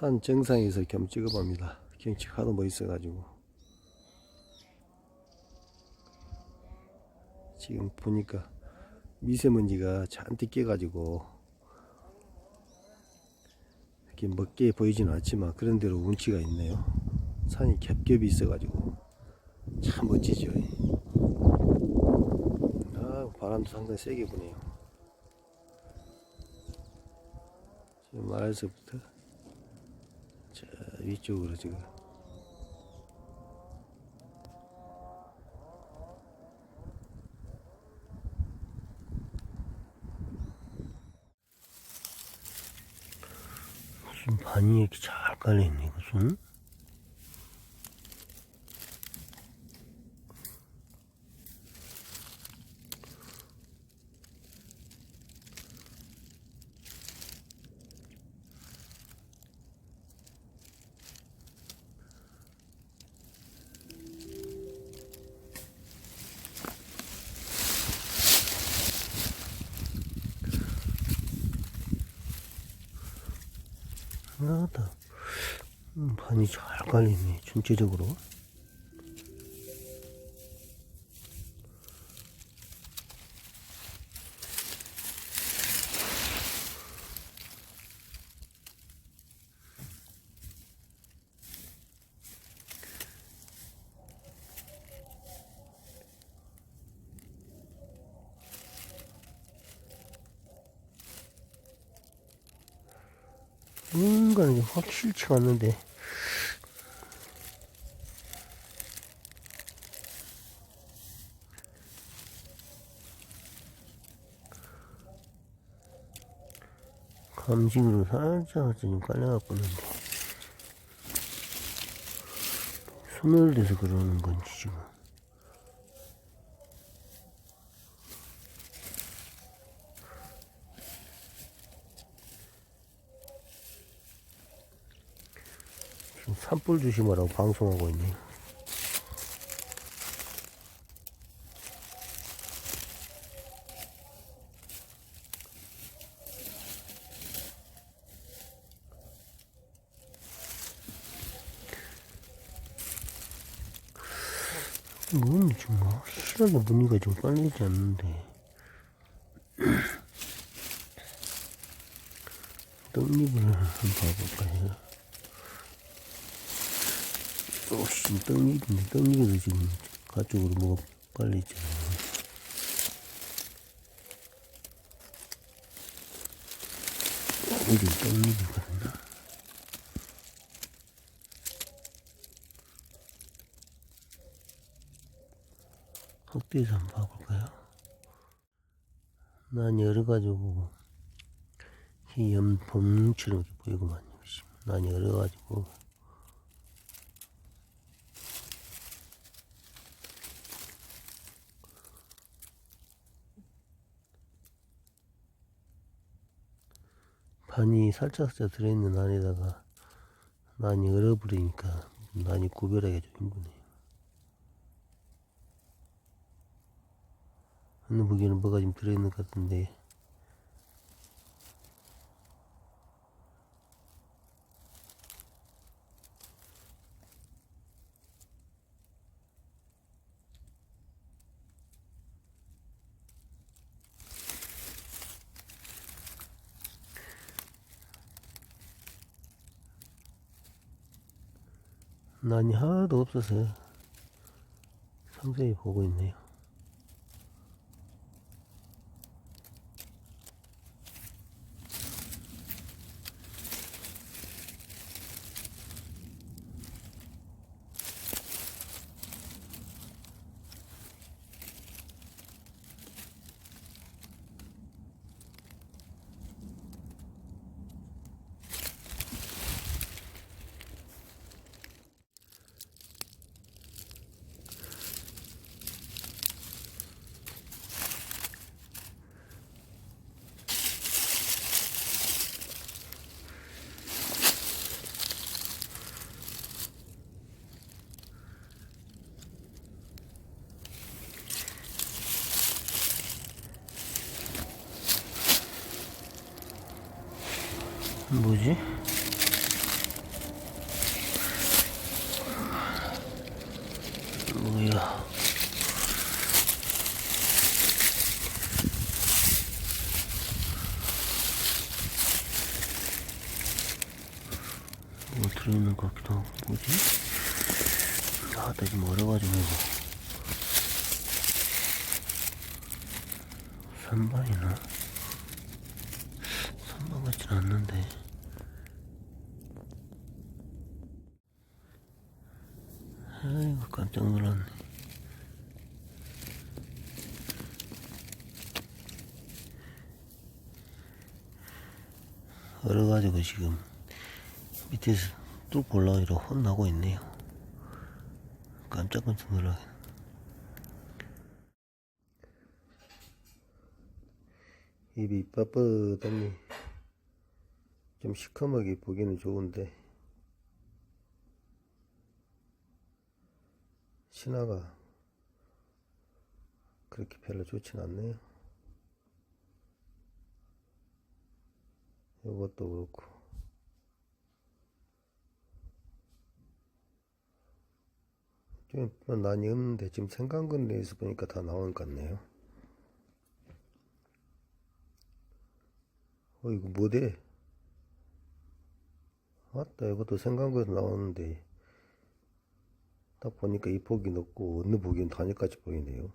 산 정상에서 겸 찍어봅니다. 경치 하도 멋있어가지고. 지금 보니까 미세먼지가 잔뜩 깨가지고 이렇게 먹게 보이지는 않지만 그런 대로 운치가 있네요. 산이 겹겹이 있어가지고 참 멋지죠. 아, 바람도 상당히 세게 부네요. 지금 마을서부터 저 위쪽으로 지금. 무슨 반이 이렇게 잘 깔려있네 무슨 하나다 음, 반이 잘 깔려있네 전체적으로 뭔가 이게 확 싫지가 않는데. 감식으로 살짝 지금 깔려갖고 있는데. 대서 그러는 건지 지금 산불 조심하라고 방송하고 있네 뭔 지금 확실하게 무늬가 좀 깔리지 않는데 떡잎을 한번 봐볼까요? 혹시 떡잎인데 떡잎에도 지금 가쪽으로 뭐가 깔려있잖아 이게 떡잎이거든요 흑돼지 한번 봐볼까요? 난 열어가지고 이 연봄처럼 이렇게 보이구만요. 난 열어가지고 반이 살짝살짝 들어있는 안에다가 난이 얼어버리니까 난이 구별하기가 좀 힘드네요. 어느 무기는 뭐가 좀 들어있는 것 같은데 난이 하나도 없어서 상세히 보고 있네요. 뭐지? 뭐야? 뭐 들어있는 것 같기도 하고 뭐지? 아, 나 지금 어려가지고 이거 3번이나? 같진 않는데 아이고 깜짝 놀랐네 얼어가지고 지금 밑에서 뚝 올라오기로 혼나고 있네요. 깜짝깜짝 놀라게. 입이 뻣뻣하니 좀 시커멓게 보기는 좋은데 신화가 그렇게 별로 좋진 않네요. 이것도 그렇고 좀 많이 없는데 지금 생강근에서 보니까 다 나온 것 같네요. 어 이거 뭐대? 맞다 이것도 생강근에서 나오는데 딱 보니까 이 폭이 높고 어느 보기엔 단엽같이 보이네요.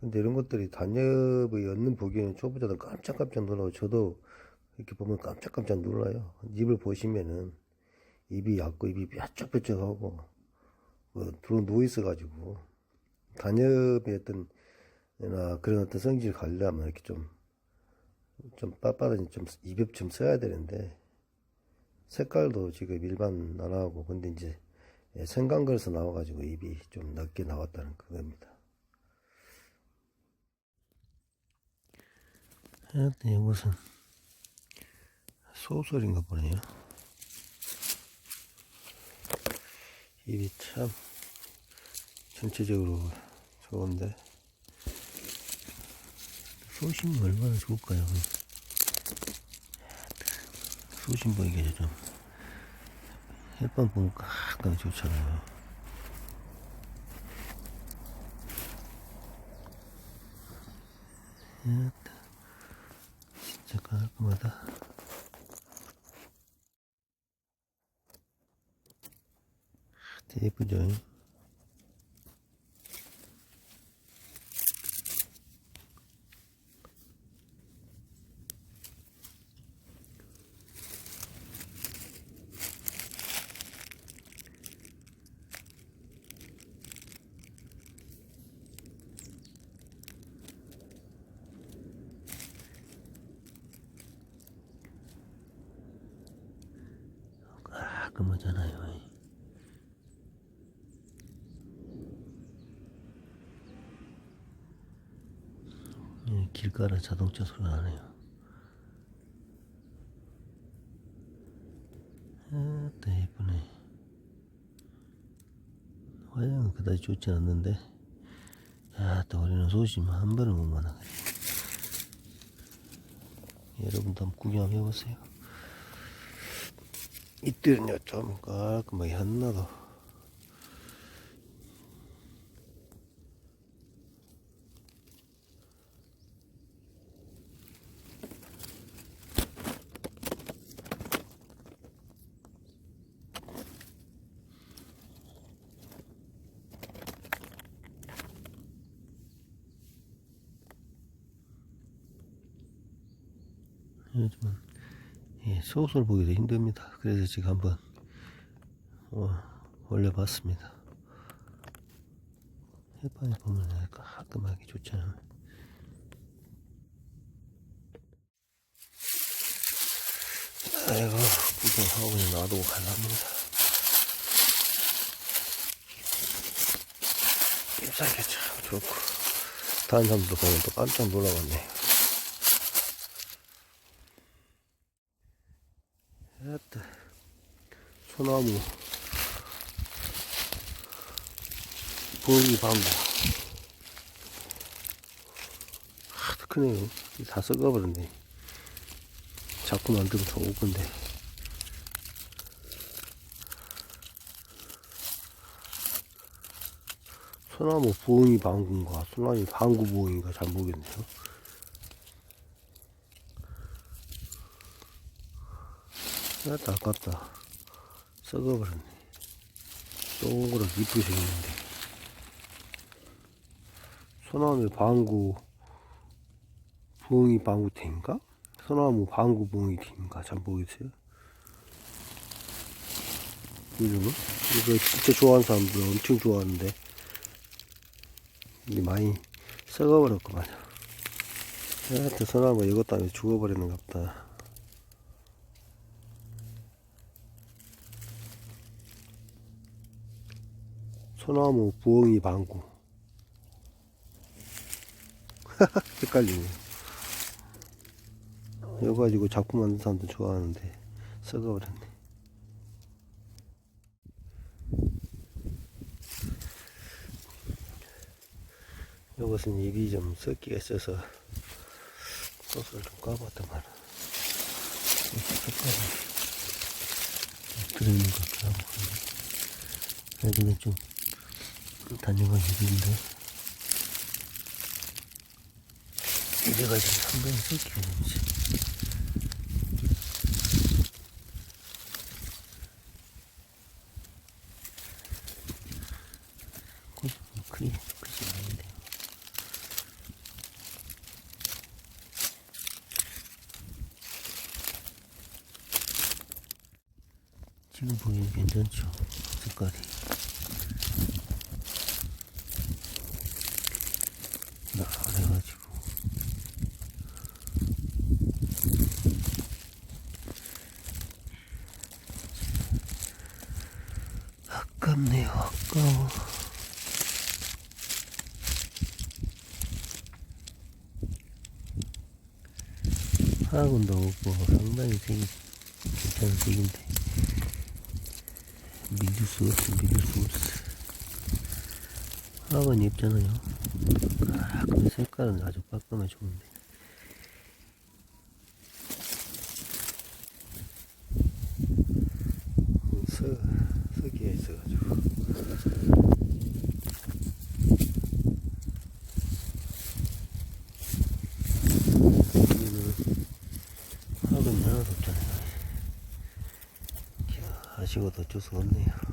근데 이런 것들이 단엽의 얻는 보기에는 초보자들 깜짝깜짝 놀라고 저도 이렇게 보면 깜짝깜짝 놀라요. 입을 보시면은 입이 얇고 입이 뾰족뾰족하고 뭐 들어 누워 있어 가지고 단엽의 어떤 나 그런 어떤 성질을 가려면 이렇게 좀 좀 빳빳하니 좀 입에 좀 써야 되는데 색깔도 지금 일반 안 하고 근데 이제 예, 생강걸에서 나와가지고 입이 좀 넓게 나왔다는 그겁니다. 하여튼 이것은 소설인가 보네요. 입이 참 전체적으로 좋은데 소심이 얼마나 좋을까요? 소심 보이게 좀 햇반 보면 가끔 좋잖아요. 진짜 깔끔하다. 예쁘죠? 깔끔하잖아요. 예, 길가라 자동차 소리가 나네요. 아따 예쁘네. 화장은 그다지 좋지 않는데 아따 우리는 소심 한 번을 못 만나겠네. 여러분도 한번 구경 해보세요. 이때는요 좀 깔끔하게 한나도. 요즘은 예, 소설 보기도 힘듭니다. 그래서 지금 한번 어, 올려봤습니다. 햇반이 보면 깔끔하게 좋잖아요. 아이고 구경하고 그냥 놔두고 갈랍니다. 잎사귀 참 좋고 다른 사람도 보면 또 깜짝 놀라겠네. 했다. 소나무. 보기 방구 하도 크네요. 다 썩어버렸네. 자꾸 만들면 더 오건데. 소나무 부엉이 방구인가? 소나무 방구 부엉이가? 잘 모르겠네요. 아따 아깝다 썩어버렸네 동그랗게 이쁘게 생겼는데 소나무 방구 부엉이 방구 팀인가? 소나무 방구 부엉이 팀인가? 잘 모르겠어요 이름은? 이거 진짜 좋아하는 사람들 엄청 좋아하는데 이게 많이 썩어버렸구만 하여튼 소나무 이것 때문에 죽어버리는 것 같다 소나무 부엉이 방구. 헷갈리네. 이거 가지고 작품 만든 사람도 좋아하는데 썩어버렸네. 이것은 입이 좀 썩기가 있어서 소스를 좀 까봤단 말이야. 들어있는 것 같기도 하고 여기는 좀 단정한 입인데. 이래가지고 상당히 되지 꽃이 크게 크지 않은데 지금 보기엔 괜찮죠 색깔이 나래가지고 아깝네요 아까워. 하나군도 없고 상당히 색이 괜찮은 색인데. 믿을 수 없어 믿을 수 없어. 하나군 예쁘잖아요 아, 그 색깔은 아주 깔끔해 좋은데. 서, 서기에 있어가지고. 여기는 하근이 하나도 없잖아요. 아쉬워도 어쩔 수가 없네요